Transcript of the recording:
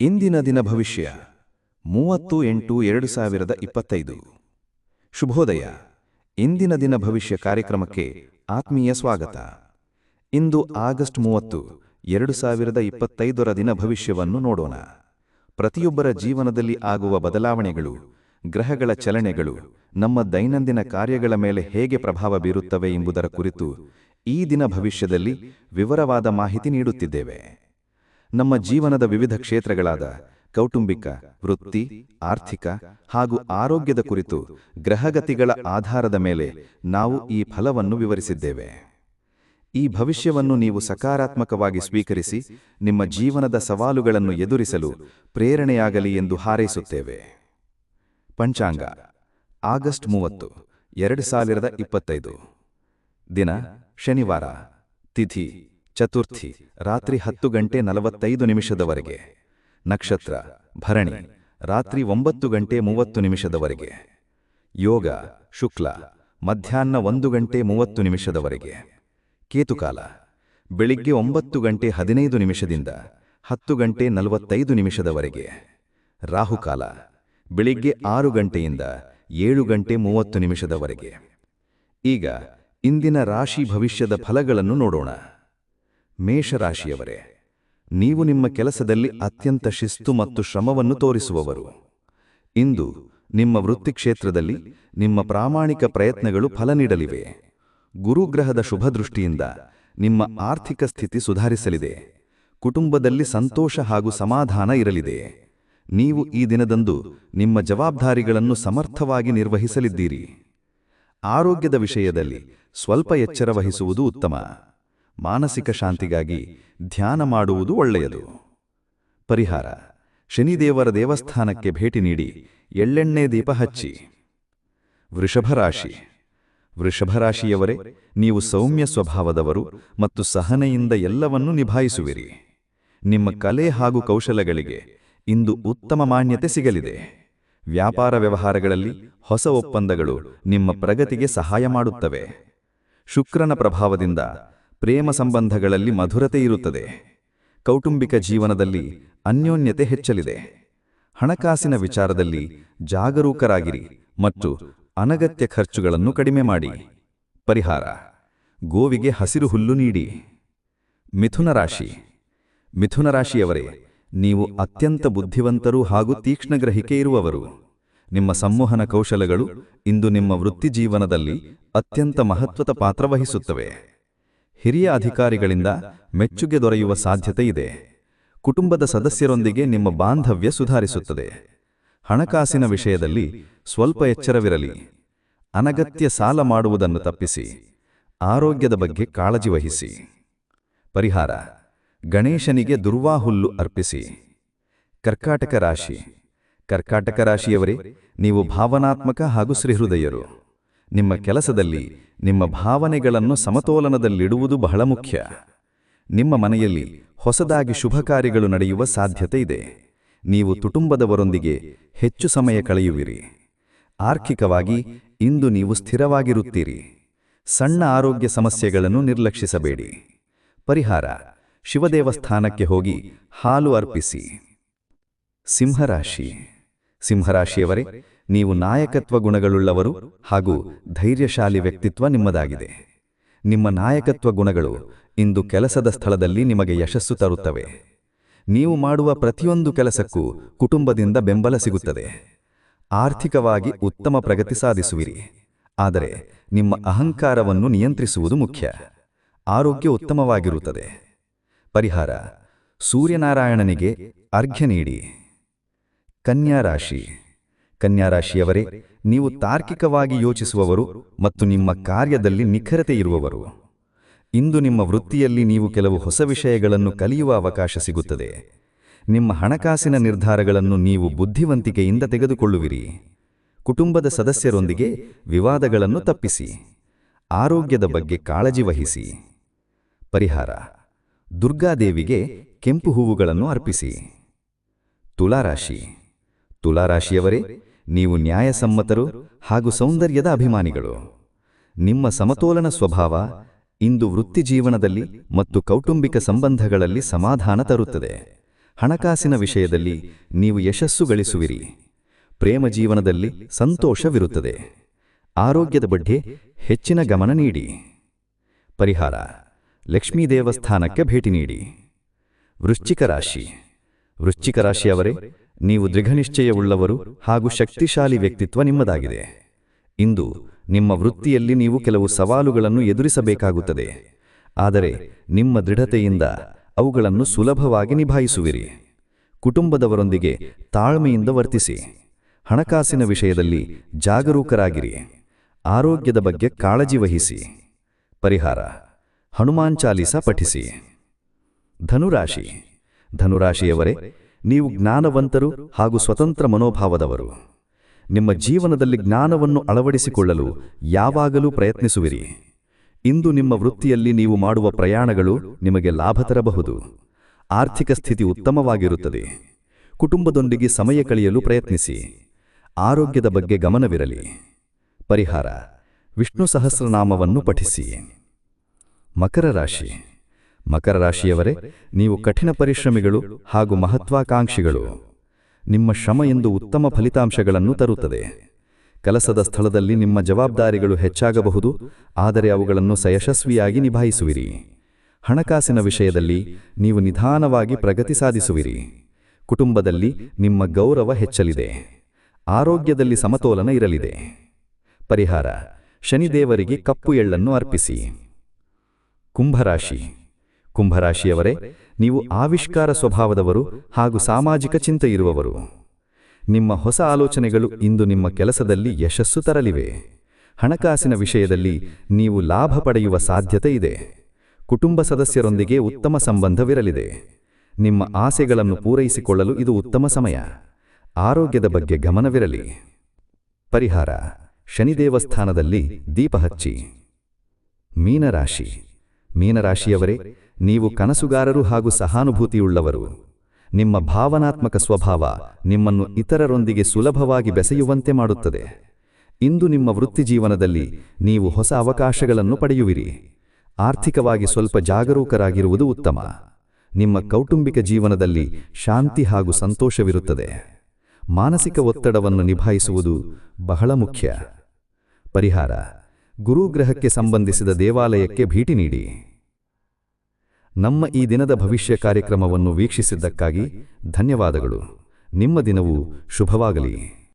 ಇಂದಿನ ದಿನ ಭವಿಷ್ಯ, ಮೂವತ್ತು ಎಂಟು ಎರಡು ಸಾವಿರದ ಇಪ್ಪತ್ತೈದು. ಶುಭೋದಯ. ಇಂದಿನ ದಿನ ಭವಿಷ್ಯ ಕಾರ್ಯಕ್ರಮಕ್ಕೆ ಆತ್ಮೀಯ ಸ್ವಾಗತ. ಇಂದು ಆಗಸ್ಟ್ ಮೂವತ್ತು, ಎರಡು ಸಾವಿರದ ಇಪ್ಪತ್ತೈದರ ದಿನ ಭವಿಷ್ಯವನ್ನು ನೋಡೋಣ. ಪ್ರತಿಯೊಬ್ಬರ ಜೀವನದಲ್ಲಿ ಆಗುವ ಬದಲಾವಣೆಗಳು, ಗ್ರಹಗಳ ಚಲನೆಗಳು, ನಮ್ಮ ದೈನಂದಿನ ಕಾರ್ಯಗಳ ಮೇಲೆ ಹೇಗೆ ಪ್ರಭಾವ ಬೀರುತ್ತವೆ ಎಂಬುದರ ಕುರಿತು ಈ ದಿನ ಭವಿಷ್ಯದಲ್ಲಿ ವಿವರವಾದ ಮಾಹಿತಿ ನೀಡುತ್ತಿದ್ದೇವೆ. ನಮ್ಮ ಜೀವನದ ವಿವಿಧ ಕ್ಷೇತ್ರಗಳಾದ ಕೌಟುಂಬಿಕ, ವೃತ್ತಿ, ಆರ್ಥಿಕ ಹಾಗೂ ಆರೋಗ್ಯದ ಕುರಿತು ಗ್ರಹಗತಿಗಳ ಆಧಾರದ ಮೇಲೆ ನಾವು ಈ ಫಲವನ್ನು ವಿವರಿಸಿದ್ದೇವೆ. ಈ ಭವಿಷ್ಯವನ್ನು ನೀವು ಸಕಾರಾತ್ಮಕವಾಗಿ ಸ್ವೀಕರಿಸಿ ನಿಮ್ಮ ಜೀವನದ ಸವಾಲುಗಳನ್ನು ಎದುರಿಸಲು ಪ್ರೇರಣೆಯಾಗಲಿ ಎಂದು ಹಾರೈಸುತ್ತೇವೆ. ಪಂಚಾಂಗ, ಆಗಸ್ಟ್ ಮೂವತ್ತು, ಎರಡು ಸಾವಿರದ ಇಪ್ಪತ್ತೈದು. ದಿನ, ಶನಿವಾರ, ತಿಥಿ ಚತುರ್ಥಿ, ರಾತ್ರಿ ಹತ್ತು ಗಂಟೆ ನಲವತ್ತೈದು ನಿಮಿಷದವರೆಗೆ. ನಕ್ಷತ್ರ, ಭರಣಿ, ರಾತ್ರಿ ಒಂಬತ್ತು ಗಂಟೆ ಮೂವತ್ತು ನಿಮಿಷದವರೆಗೆ. ಯೋಗ, ಶುಕ್ಲ, ಮಧ್ಯಾಹ್ನ ಒಂದು ಗಂಟೆ ಮೂವತ್ತು ನಿಮಿಷದವರೆಗೆ. ಕೇತುಕಾಲ, ಬೆಳಿಗ್ಗೆ ಒಂಬತ್ತು ಗಂಟೆ ಹದಿನೈದು ನಿಮಿಷದಿಂದ ಹತ್ತು ಗಂಟೆ ನಲವತ್ತೈದು ನಿಮಿಷದವರೆಗೆ. ರಾಹುಕಾಲ, ಬೆಳಿಗ್ಗೆ ಆರು ಗಂಟೆಯಿಂದ ಏಳು ಗಂಟೆ ಮೂವತ್ತು ನಿಮಿಷದವರೆಗೆ. ಈಗ, ಇಂದಿನ ರಾಶಿ ಭವಿಷ್ಯದ ಫಲಗಳನ್ನು ನೋಡೋಣ. ಮೇಷರಾಶಿಯವರೇ, ನೀವು ನಿಮ್ಮ ಕೆಲಸದಲ್ಲಿ ಅತ್ಯಂತ ಶಿಸ್ತು ಮತ್ತು ಶ್ರಮವನ್ನು ತೋರಿಸುವವರು. ಇಂದು ನಿಮ್ಮ ವೃತ್ತಿ ಕ್ಷೇತ್ರದಲ್ಲಿ ನಿಮ್ಮ ಪ್ರಾಮಾಣಿಕ ಪ್ರಯತ್ನಗಳು ಫಲ ನೀಡಲಿವೆ. ಗುರುಗ್ರಹದ ಶುಭದೃಷ್ಟಿಯಿಂದ ನಿಮ್ಮ ಆರ್ಥಿಕ ಸ್ಥಿತಿ ಸುಧಾರಿಸಲಿದೆ. ಕುಟುಂಬದಲ್ಲಿ ಸಂತೋಷ ಹಾಗೂ ಸಮಾಧಾನ ಇರಲಿದೆ. ನೀವು ಈ ದಿನದಂದು ನಿಮ್ಮ ಜವಾಬ್ದಾರಿಗಳನ್ನು ಸಮರ್ಥವಾಗಿ ನಿರ್ವಹಿಸಲಿದ್ದೀರಿ. ಆರೋಗ್ಯದ ವಿಷಯದಲ್ಲಿ ಸ್ವಲ್ಪ ಎಚ್ಚರ ವಹಿಸುವುದು ಉತ್ತಮ. ಮಾನಸಿಕ ಶಾಂತಿಗಾಗಿ ಧ್ಯಾನ ಮಾಡುವುದು ಒಳ್ಳೆಯದು. ಪರಿಹಾರ. ಶನಿದೇವರ ದೇವಸ್ಥಾನಕ್ಕೆ ಭೇಟಿ ನೀಡಿ ಎಳ್ಳೆಣ್ಣೆ ದೀಪ ಹಚ್ಚಿ. ವೃಷಭರಾಶಿ ವೃಷಭರಾಶಿಯವರೇ ನೀವು ಸೌಮ್ಯ ಸ್ವಭಾವದವರು ಮತ್ತು ಸಹನೆಯಿಂದ ಎಲ್ಲವನ್ನೂ ನಿಭಾಯಿಸುವಿರಿ. ನಿಮ್ಮ ಕಲೆ ಹಾಗೂ ಕೌಶಲಗಳಿಗೆ ಇಂದು ಉತ್ತಮ ಮಾನ್ಯತೆ ಸಿಗಲಿದೆ. ವ್ಯಾಪಾರ ವ್ಯವಹಾರಗಳಲ್ಲಿ ಹೊಸ ಒಪ್ಪಂದಗಳು ನಿಮ್ಮ ಪ್ರಗತಿಗೆ ಸಹಾಯ ಮಾಡುತ್ತವೆ. ಶುಕ್ರನ ಪ್ರಭಾವದಿಂದ ಪ್ರೇಮ ಸಂಬಂಧಗಳಲ್ಲಿ ಮಧುರತೆ ಇರುತ್ತದೆ. ಕೌಟುಂಬಿಕ ಜೀವನದಲ್ಲಿ ಅನ್ಯೋನ್ಯತೆ ಹೆಚ್ಚಲಿದೆ. ಹಣಕಾಸಿನ ವಿಚಾರದಲ್ಲಿ ಜಾಗರೂಕರಾಗಿರಿ ಮತ್ತು ಅನಗತ್ಯ ಖರ್ಚುಗಳನ್ನು ಕಡಿಮೆ ಮಾಡಿ. ಪರಿಹಾರ, ಗೋವಿಗೆ ಹಸಿರು ಹುಲ್ಲು ನೀಡಿ. ಮಿಥುನ ರಾಶಿ, ಮಿಥುನ ರಾಶಿಯವರೇ, ನೀವು ಅತ್ಯಂತ ಬುದ್ಧಿವಂತರು ಹಾಗೂ ತೀಕ್ಷ್ಣಗ್ರಹಿಕೆ ಇರುವವರು. ನಿಮ್ಮ ಸಂವಹನ ಕೌಶಲಗಳು ಇಂದು ನಿಮ್ಮ ವೃತ್ತಿ ಜೀವನದಲ್ಲಿ ಅತ್ಯಂತ ಮಹತ್ವದ ಪಾತ್ರ ವಹಿಸುತ್ತವೆ. ಹಿರಿಯ ಅಧಿಕಾರಿಗಳಿಂದ ಮೆಚ್ಚುಗೆ ದೊರೆಯುವ ಸಾಧ್ಯತೆ ಇದೆ. ಕುಟುಂಬದ ಸದಸ್ಯರೊಂದಿಗೆ ನಿಮ್ಮ ಬಾಂಧವ್ಯ ಸುಧಾರಿಸುತ್ತದೆ. ಹಣಕಾಸಿನ ವಿಷಯದಲ್ಲಿ ಸ್ವಲ್ಪ ಎಚ್ಚರವಿರಲಿ. ಅನಗತ್ಯ ಸಾಲ ಮಾಡುವುದನ್ನು ತಪ್ಪಿಸಿ. ಆರೋಗ್ಯದ ಬಗ್ಗೆ ಕಾಳಜಿ ವಹಿಸಿ. ಪರಿಹಾರ. ಗಣೇಶನಿಗೆ ದುರ್ವಾಹುಲ್ಲು ಅರ್ಪಿಸಿ. ಕರ್ಕಾಟಕ ರಾಶಿ. ಕರ್ಕಾಟಕ ರಾಶಿಯವರೇ, ನೀವು ಭಾವನಾತ್ಮಕ ಹಾಗೂ ಶ್ರೀಹೃದಯರು. ನಿಮ್ಮ ಕೆಲಸದಲ್ಲಿ ನಿಮ್ಮ ಭಾವನೆಗಳನ್ನು ಸಮತೋಲನದಲ್ಲಿಡುವುದು ಬಹಳ ಮುಖ್ಯ. ನಿಮ್ಮ ಮನೆಯಲ್ಲಿ ಹೊಸದಾಗಿ ಶುಭ ಕಾರ್ಯಗಳು ನಡೆಯುವ ಸಾಧ್ಯತೆ ಇದೆ. ನೀವು ಕುಟುಂಬದವರೊಂದಿಗೆ ಹೆಚ್ಚು ಸಮಯ ಕಳೆಯುವಿರಿ. ಆರ್ಥಿಕವಾಗಿ ಇಂದು ನೀವು ಸ್ಥಿರವಾಗಿರುತ್ತೀರಿ. ಸಣ್ಣ ಆರೋಗ್ಯ ಸಮಸ್ಯೆಗಳನ್ನು ನಿರ್ಲಕ್ಷಿಸಬೇಡಿ. ಪರಿಹಾರ, ಶಿವದೇವಸ್ಥಾನಕ್ಕೆ ಹೋಗಿ ಹಾಲು ಅರ್ಪಿಸಿ. ಸಿಂಹರಾಶಿ. ಸಿಂಹರಾಶಿಯವರೇ ನೀವು ನಾಯಕತ್ವ ಗುಣಗಳುಳ್ಳವರು ಹಾಗೂ ಧೈರ್ಯಶಾಲಿ ವ್ಯಕ್ತಿತ್ವ ನಿಮ್ಮದಾಗಿದೆ. ನಿಮ್ಮ ನಾಯಕತ್ವ ಗುಣಗಳು ಇಂದು ಕೆಲಸದ ಸ್ಥಳದಲ್ಲಿ ನಿಮಗೆ ಯಶಸ್ಸು ತರುತ್ತವೆ. ನೀವು ಮಾಡುವ ಪ್ರತಿಯೊಂದು ಕೆಲಸಕ್ಕೂ ಕುಟುಂಬದಿಂದ ಬೆಂಬಲ ಸಿಗುತ್ತದೆ. ಆರ್ಥಿಕವಾಗಿ ಉತ್ತಮ ಪ್ರಗತಿ ಸಾಧಿಸುವಿರಿ. ಆದರೆ ನಿಮ್ಮ ಅಹಂಕಾರವನ್ನು ನಿಯಂತ್ರಿಸುವುದು ಮುಖ್ಯ. ಆರೋಗ್ಯ ಉತ್ತಮವಾಗಿರುತ್ತದೆ. ಪರಿಹಾರ, ಸೂರ್ಯನಾರಾಯಣನಿಗೆ ಅರ್ಘ್ಯ ನೀಡಿ. ಕನ್ಯಾ ರಾಶಿ. ಕನ್ಯಾರಾಶಿಯವರೇ, ನೀವು ತಾರ್ಕಿಕವಾಗಿ ಯೋಚಿಸುವವರು ಮತ್ತು ನಿಮ್ಮ ಕಾರ್ಯದಲ್ಲಿ ನಿಖರತೆ ಇರುವವರು. ಇಂದು ನಿಮ್ಮ ವೃತ್ತಿಯಲ್ಲಿ ನೀವು ಕೆಲವು ಹೊಸ ವಿಷಯಗಳನ್ನು ಕಲಿಯುವ ಅವಕಾಶ ಸಿಗುತ್ತದೆ. ನಿಮ್ಮ ಹಣಕಾಸಿನ ನಿರ್ಧಾರಗಳನ್ನು ನೀವು ಬುದ್ಧಿವಂತಿಕೆಯಿಂದ ತೆಗೆದುಕೊಳ್ಳುವಿರಿ. ಕುಟುಂಬದ ಸದಸ್ಯರೊಂದಿಗೆ ವಿವಾದಗಳನ್ನು ತಪ್ಪಿಸಿ. ಆರೋಗ್ಯದ ಬಗ್ಗೆ ಕಾಳಜಿ ವಹಿಸಿ. ಪರಿಹಾರ. ದುರ್ಗಾದೇವಿಗೆ ಕೆಂಪು ಹೂವುಗಳನ್ನು ಅರ್ಪಿಸಿ. ತುಲಾರಾಶಿ. ತುಲಾರಾಶಿಯವರೇ ನೀವು ನ್ಯಾಯಸಮ್ಮತರು ಹಾಗೂ ಸೌಂದರ್ಯದ ಅಭಿಮಾನಿಗಳು. ನಿಮ್ಮ ಸಮತೋಲನ ಸ್ವಭಾವ ಇಂದು ವೃತ್ತಿಜೀವನದಲ್ಲಿ ಮತ್ತು ಕೌಟುಂಬಿಕ ಸಂಬಂಧಗಳಲ್ಲಿ ಸಮಾಧಾನ ತರುತ್ತದೆ. ಹಣಕಾಸಿನ ವಿಷಯದಲ್ಲಿ ನೀವು ಯಶಸ್ಸು ಗಳಿಸುವಿರಿ. ಪ್ರೇಮ ಜೀವನದಲ್ಲಿ ಸಂತೋಷವಿರುತ್ತದೆ. ಆರೋಗ್ಯದ ಬಗ್ಗೆ ಹೆಚ್ಚಿನ ಗಮನ ನೀಡಿ. ಪರಿಹಾರ, ಲಕ್ಷ್ಮೀ ದೇವಸ್ಥಾನಕ್ಕೆ ಭೇಟಿ ನೀಡಿ. ವೃಶ್ಚಿಕ ರಾಶಿ, ವೃಶ್ಚಿಕ ರಾಶಿಯವರೇ ನೀವು ದೃಢನಿಶ್ಚಯವುಳ್ಳವರು ಹಾಗೂ ಶಕ್ತಿಶಾಲಿ ವ್ಯಕ್ತಿತ್ವ ನಿಮ್ಮದಾಗಿದೆ. ಇಂದು ನಿಮ್ಮ ವೃತ್ತಿಯಲ್ಲಿ ನೀವು ಕೆಲವು ಸವಾಲುಗಳನ್ನು ಎದುರಿಸಬೇಕಾಗುತ್ತದೆ. ಆದರೆ ನಿಮ್ಮ ದೃಢತೆಯಿಂದ ಅವುಗಳನ್ನು ಸುಲಭವಾಗಿ ನಿಭಾಯಿಸುವಿರಿ. ಕುಟುಂಬದವರೊಂದಿಗೆ ತಾಳ್ಮೆಯಿಂದ ವರ್ತಿಸಿ. ಹಣಕಾಸಿನ ವಿಷಯದಲ್ಲಿ ಜಾಗರೂಕರಾಗಿರಿ. ಆರೋಗ್ಯದ ಬಗ್ಗೆ ಕಾಳಜಿ ವಹಿಸಿ. ಪರಿಹಾರ. ಹನುಮಾನ್ ಚಾಲೀಸ ಪಠಿಸಿ. ಧನುರಾಶಿ. ಧನುರಾಶಿಯವರೇ ನೀವು ಜ್ಞಾನವಂತರು ಹಾಗೂ ಸ್ವತಂತ್ರ ಮನೋಭಾವದವರು. ನಿಮ್ಮ ಜೀವನದಲ್ಲಿ ಜ್ಞಾನವನ್ನು ಅಳವಡಿಸಿಕೊಳ್ಳಲು ಯಾವಾಗಲೂ ಪ್ರಯತ್ನಿಸುವಿರಿ. ಇಂದು ನಿಮ್ಮ ವೃತ್ತಿಯಲ್ಲಿ ನೀವು ಮಾಡುವ ಪ್ರಯಾಣಗಳು ನಿಮಗೆ ಲಾಭ ತರಬಹುದು. ಆರ್ಥಿಕ ಸ್ಥಿತಿ ಉತ್ತಮವಾಗಿರುತ್ತದೆ. ಕುಟುಂಬದೊಂದಿಗೆ ಸಮಯ ಕಳೆಯಲು ಪ್ರಯತ್ನಿಸಿ. ಆರೋಗ್ಯದ ಬಗ್ಗೆ ಗಮನವಿರಲಿ. ಪರಿಹಾರ. ವಿಷ್ಣು ಸಹಸ್ರನಾಮವನ್ನು ಪಠಿಸಿ. ಮಕರ ರಾಶಿ. ಮಕರ ರಾಶಿಯವರೇ, ನೀವು ಕಠಿಣ ಪರಿಶ್ರಮಿಗಳು ಹಾಗೂ ಮಹತ್ವಾಕಾಂಕ್ಷಿಗಳು. ನಿಮ್ಮ ಶ್ರಮ ಎಂದು ಉತ್ತಮ ಫಲಿತಾಂಶಗಳನ್ನು ತರುತ್ತದೆ. ಕೆಲಸದ ಸ್ಥಳದಲ್ಲಿ ನಿಮ್ಮ ಜವಾಬ್ದಾರಿಗಳು ಹೆಚ್ಚಾಗಬಹುದು, ಆದರೆ ಅವುಗಳನ್ನು ಸಯಶಸ್ವಿಯಾಗಿ ನಿಭಾಯಿಸುವಿರಿ. ಹಣಕಾಸಿನ ವಿಷಯದಲ್ಲಿ ನೀವು ನಿಧಾನವಾಗಿ ಪ್ರಗತಿ ಸಾಧಿಸುವಿರಿ. ಕುಟುಂಬದಲ್ಲಿ ನಿಮ್ಮ ಗೌರವ ಹೆಚ್ಚಲಿದೆ. ಆರೋಗ್ಯದಲ್ಲಿ ಸಮತೋಲನ ಇರಲಿದೆ. ಪರಿಹಾರ, ಶನಿದೇವರಿಗೆ ಕಪ್ಪು ಎಳ್ಳನ್ನು ಅರ್ಪಿಸಿ. ಕುಂಭರಾಶಿ ಕುಂಭರಾಶಿಯವರೇ, ನೀವು ಆವಿಷ್ಕಾರ ಸ್ವಭಾವದವರು ಹಾಗೂ ಸಾಮಾಜಿಕ ಚಿಂತೆ ಇರುವವರು. ನಿಮ್ಮ ಹೊಸ ಆಲೋಚನೆಗಳು ಇಂದು ನಿಮ್ಮ ಕೆಲಸದಲ್ಲಿ ಯಶಸ್ಸು ತರಲಿವೆ. ಹಣಕಾಸಿನ ವಿಷಯದಲ್ಲಿ ನೀವು ಲಾಭ ಪಡೆಯುವ ಸಾಧ್ಯತೆ ಇದೆ. ಕುಟುಂಬ ಸದಸ್ಯರೊಂದಿಗೆ ಉತ್ತಮ ಸಂಬಂಧವಿರಲಿದೆ. ನಿಮ್ಮ ಆಸೆಗಳನ್ನು ಪೂರೈಸಿಕೊಳ್ಳಲು ಇದು ಉತ್ತಮ ಸಮಯ. ಆರೋಗ್ಯದ ಬಗ್ಗೆ ಗಮನವಿರಲಿ. ಪರಿಹಾರ. ಶನಿ ದೇವಸ್ಥಾನದಲ್ಲಿ ದೀಪ ಹಚ್ಚಿ. ಮೀನರಾಶಿ. ಮೀನರಾಶಿಯವರೇ ನೀವು ಕನಸುಗಾರರು ಹಾಗೂ ಸಹಾನುಭೂತಿಯುಳ್ಳವರು. ನಿಮ್ಮ ಭಾವನಾತ್ಮಕ ಸ್ವಭಾವ ನಿಮ್ಮನ್ನು ಇತರರೊಂದಿಗೆ ಸುಲಭವಾಗಿ ಬೆಸೆಯುವಂತೆ ಮಾಡುತ್ತದೆ. ಇಂದು ನಿಮ್ಮ ವೃತ್ತಿಜೀವನದಲ್ಲಿ ನೀವು ಹೊಸ ಅವಕಾಶಗಳನ್ನು ಪಡೆಯುವಿರಿ. ಆರ್ಥಿಕವಾಗಿ ಸ್ವಲ್ಪ ಜಾಗರೂಕರಾಗಿರುವುದು ಉತ್ತಮ. ನಿಮ್ಮ ಕೌಟುಂಬಿಕ ಜೀವನದಲ್ಲಿ ಶಾಂತಿ ಹಾಗೂ ಸಂತೋಷವಿರುತ್ತದೆ. ಮಾನಸಿಕ ಒತ್ತಡವನ್ನು ನಿಭಾಯಿಸುವುದು ಬಹಳ ಮುಖ್ಯ. ಪರಿಹಾರ. ಗುರುಗ್ರಹಕ್ಕೆ ಸಂಬಂಧಿಸಿದ ದೇವಾಲಯಕ್ಕೆ ಭೇಟಿ ನೀಡಿ. ನಮ್ಮ ಈ ದಿನದ ಭವಿಷ್ಯ ಕಾರ್ಯಕ್ರಮವನ್ನು ವೀಕ್ಷಿಸಿದ್ದಕ್ಕಾಗಿ ಧನ್ಯವಾದಗಳು. ನಿಮ್ಮ ದಿನವು ಶುಭವಾಗಲಿ.